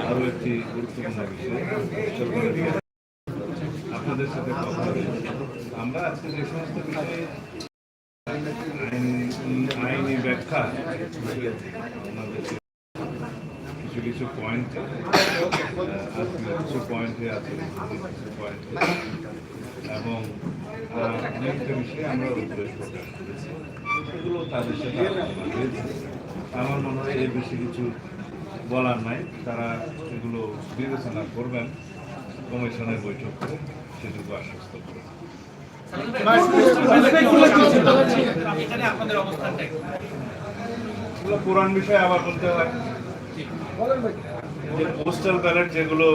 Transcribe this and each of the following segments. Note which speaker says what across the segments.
Speaker 1: আরও একটি গুরুত্বপূর্ণ বিষয় আপনাদের সাথে কথা আমরা আজকে যে সমস্ত বিষয়ে আইনি ব্যাখ্যা আমাদের কিছু পয়েন্ট কিছু পয়েন্টে আছে কিছু পয়েন্টে এবং অনেকটা বিষয়ে আমরা উদ্বেগ প্রকাশ করেছি এগুলো তাদের সাথে আমার মনে হয় এর বেশি কিছু বলার নাই। তারা এগুলো বিবেচনা করবেন। কমিশনের বৈঠক করে সেটুকু আশ্বস্ত করে
Speaker 2: এখানে আপনাদের অবস্থানটা কি?
Speaker 1: এগুলো পুরান বিষয় আবার বলতে হয়। যে পোস্টাল ব্যালট যেগুলো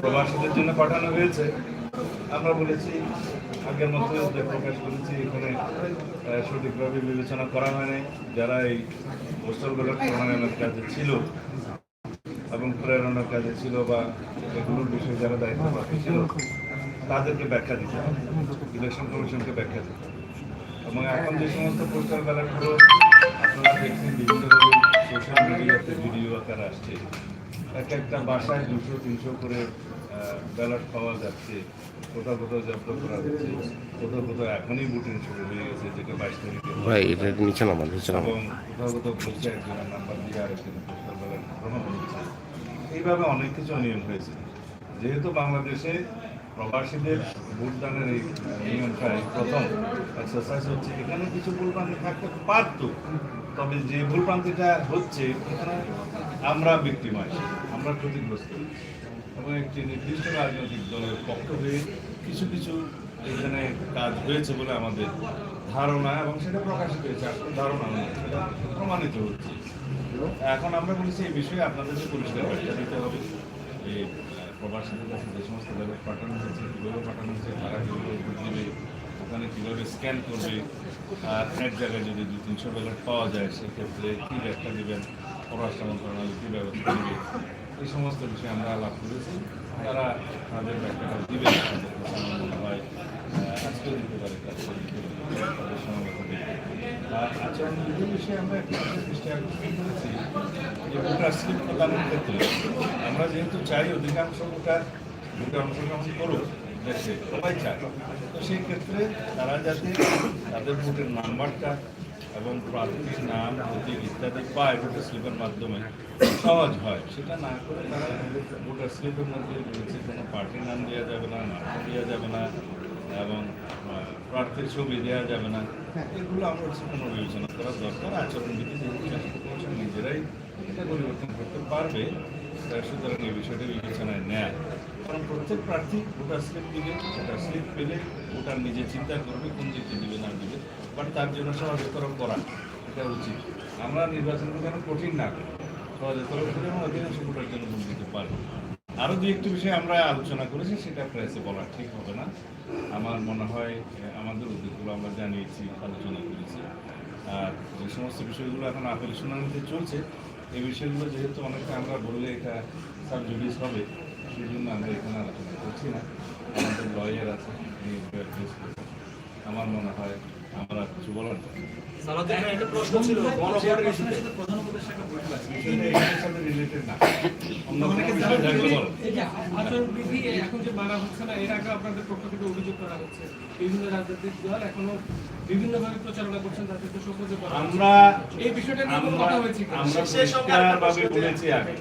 Speaker 1: প্রবাসীদের জন্য পাঠানো হয়েছে, আমরা বলেছি, আগের মতো প্রকাশ করেছি, এখানে সঠিকভাবে বিবেচনা করা হয়নি যারা এই পোস্টাল ব্যালট প্রণয়নের কাজে ছিল এবং প্রেরণার কাজে ছিল বা এগুলোর বিষয়ে যারা দায়িত্বপ্রাপ্ত ছিল, তাদেরকে ব্যাখ্যা দিতে হবে। ইলেকশন কমিশনকে ব্যাখ্যা দিতে এবং এখন যে সমস্ত পোস্টাল ব্যালটগুলো মিডিয়াতে আসছে। এক একটা বাসায় দুশো তিনশো করে ব্যালট পাওয়া যাচ্ছে কোথাও কোথাও জব্দ করা হচ্ছে কোথাও কোথাও এখনই বুটিং শুরু হয়ে গেছে যেটা বাইশ তারিখে
Speaker 3: ভাই এটা নিচে নামান নিচে
Speaker 1: এবং কোথাও কোথাও বলছে একজনের নাম্বার দিয়ে আরেকজনের পোস্টাল ব্যালট গ্রহণ হচ্ছে। এইভাবে অনেক কিছু নিয়ম হয়েছে। যেহেতু বাংলাদেশে প্রবাসীদের ভোটদানের এই নিয়মটা প্রথম এক্সারসাইজ হচ্ছে এখানে কিছু ভুলভ্রান্তি থাকতে পারত। তবে যে ভুলভ্রান্তিটা হচ্ছে এখানে আমরা বিক্টিমাইজ আমরা ক্ষতিগ্রস্ত। এবং একটি নির্দিষ্ট রাজনৈতিক দলের পক্ষ হয়ে কিছু কিছু এখানে কাজ হয়েছে বলে আমাদের ধারণা এবং সেটা প্রকাশিত হয়েছে ধারণা নয়, সেটা প্রমাণিত হচ্ছে। এখন আমরা বলেছি এই বিষয়ে আপনাদেরকে পরিষ্কার ব্যাখ্যা দিতে হবে। যে প্রবাসীদের কাছে যে সমস্ত ব্যালট পাঠানো হয়েছে, কীভাবে পাঠানো হয়েছে, তারা কীভাবে দিবে ওখানে কীভাবে স্ক্যান করবে, আর এক জায়গায় যদি দু তিনশো ব্যালট পাওয়া যায়, সেক্ষেত্রে কী ব্যাখ্যা দেবেন? পররাষ্ট্র মন্ত্রণালয় কী ব্যবস্থা নেবে এই সমস্ত বিষয়ে আমরা আলাপ করেছি। তারা তাদের ব্যাখ্যাটা দিবে কাছে আমার আমরা যেহেতু চাই অধিকাংশ ভোটার ভোটে অংশগ্রহণ করুক, দেশে সবাই চায়, তো সেই ক্ষেত্রে তারা যাতে তাদের ভোটের নাম্বারটা এবং প্রার্থীর নাম প্রতীক ইত্যাদি পায় ভোটার স্লিপের মাধ্যমে। সহজ হয়। সেটা না করে তারা ভোটার স্লিপের মধ্যে রয়েছে। কোনো পার্টির নাম দেওয়া যাবে না নাম দেওয়া যাবে না, এবং প্রার্থীর ছবি দেওয়া যাবে না। এগুলো আমরা কোনো বিবেচনা করা দরকার। আচরণবিধি যেহেতু নিজেরাই এটা পরিবর্তন করতে পারবে। সুতরাং এই বিষয়টা বিবেচনায় নেয়। কারণ প্রত্যেক প্রার্থী ভোটার স্লিপ দিবে, ভোটার স্লিপ পেলে ভোটার নিজে চিন্তা করবে, কোন দিকে দিবে না দিবে বাট তার জন্য সহজতর করা, এটা উচিত। আমরা নির্বাচনকে যেন কঠিন না করি সহজতর করে এবং অধিকাংশ ভোটার জন্য ভোট দিতে পারব আরও দু একটি বিষয় আমরা আলোচনা করেছি, সেটা প্রেসে বলা ঠিক হবে না। আমার মনে হয় আমাদের উদ্যোগগুলো আমরা জানিয়েছি, আলোচনা করেছি। আর যে সমস্ত বিষয়গুলো এখন আপেল শুনানিতে চলছে, এই বিষয়গুলো যেহেতু অনেকটা আমরা বললে এটা সাব জুডিস হবে সেই জন্য আমরা এখানে আলোচনা করছি না। আমাদের লয়ার আছে। আমার মনে হয় আমরা কিছু বলার নেই।
Speaker 2: সালাউদ্দিন ভাই, একটা প্রশ্ন ছিল গণভোটের ইস্যুতে।
Speaker 1: বিষয়টা এটার সাথে রিলেটেড না। অন্য কোনো বিষয় থাকলে বলো
Speaker 4: এই যে আচরণবিধি এখন যে মানা হচ্ছে না এর আগে আপনাদের পক্ষ থেকে অভিযোগ করা হচ্ছে। বিভিন্ন রাজনৈতিক দল এখনও বিভিন্নভাবে প্রচারণা করছেন তাদেরকে সকলে
Speaker 1: আমরা
Speaker 4: এই বিষয়টা নিয়ে কথা হয়েছে
Speaker 1: আমরা বলেছি আগে।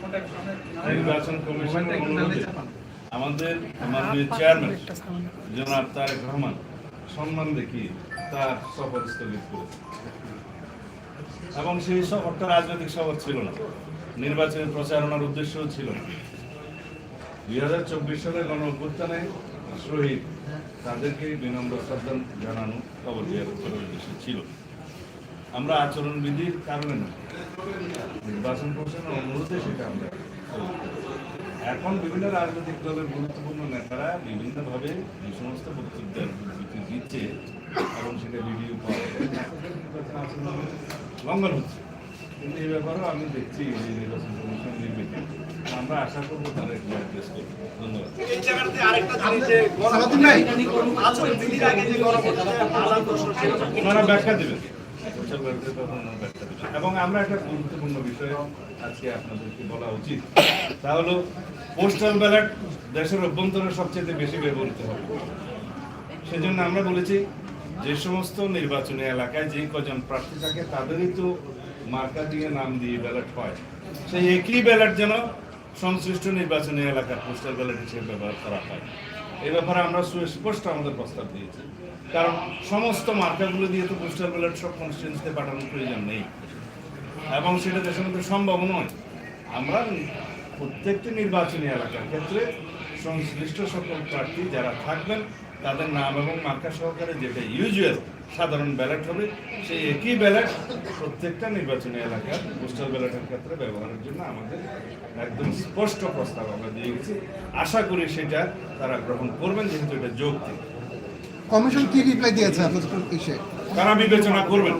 Speaker 1: নির্বাচন কমিশনের অনুরোধে আমাদের চেয়ারম্যান জনাব তারেক রহমান সম্মান দেখিয়ে তার সফর স্থগিত করেছে। এবং সেই সফরটা রাজনৈতিক সফর ছিল না। নির্বাচনের প্রচারণার উদ্দেশ্যও ছিল না। দুই হাজার চব্বিশ সালে গণ অভ্যুত্থানে শহীদ তাদেরকে বিনম্র শ্রদ্ধা জানানো খবর দেওয়ার উদ্দেশ্য ছিল। আমরা আচরণবিধির কারণে না নির্বাচন কমিশনের অনুরোধে সেটা আমরা। এখন বিভিন্ন রাজনৈতিক দলের গুরুত্বপূর্ণ নেতারা বিভিন্নভাবে যে সমস্ত বক্তব্যের বিবৃতি দিচ্ছে এবং সেটা ভিডিও পাওয়া লঙ্ঘন হচ্ছে। কিন্তু এই ব্যাপারেও আমি দেখছি যে নির্বাচন কমিশন নির্বিঘ্ন আমরা আশা করব তারা একটু অ্যাড্রেস করবে ধন্যবাদ। ওনারা ব্যাখ্যা দেবেন। ওনারা ব্যাখ্যা দেবেন এবং আমরা একটা গুরুত্বপূর্ণ বিষয় আজকে আপনাদেরকে বলা উচিত। তা হলো পোস্টাল ব্যালট দেশের অভ্যন্তরে সবচেয়ে বেশি ব্যবহৃত হবে সেজন্য আমরা বলেছি, যে সমস্ত নির্বাচনী এলাকায় যে কজন প্রার্থী থাকে, তাদেরই তো মার্কা দিয়ে নাম দিয়ে ব্যালট হয়। সেই একই ব্যালট যেন সংশ্লিষ্ট নির্বাচনী এলাকার পোস্টাল ব্যালট হিসেবে ব্যবহার করা হয়। এই ব্যাপারে আমরা সুস্পষ্ট আমাদের প্রস্তাব দিয়েছি। কারণ সমস্ত মার্কাগুলো দিয়ে তো পোস্টাল ব্যালট সব কনস্টিটিউন্সিতে পাঠানোর প্রয়োজন নেই। এবং সেটা দেশের মধ্যে সম্ভব নয়। আমরা প্রত্যেকটি নির্বাচনী এলাকার ক্ষেত্রে সংশ্লিষ্ট সকল প্রার্থী যারা থাকবেন তাদের নাম এবং মার্কা সহকারে যেটা ইউজুয়াল সাধারণ ব্যালট হবে সেই একই ব্যালট প্রত্যেকটা নির্বাচনী এলাকার পোস্টাল ব্যালটের ক্ষেত্রে ব্যবহারের জন্য আমাদের একদম স্পষ্ট প্রস্তাব আমরা দিয়ে গেছি। আশা করি সেটা তারা গ্রহণ করবেন যেহেতু এটা যৌক্তিক।
Speaker 5: কমিশন কি রিপ্লাই দিয়েছে আপনাদের ইসে
Speaker 1: তারা বিবেচনা করবেন।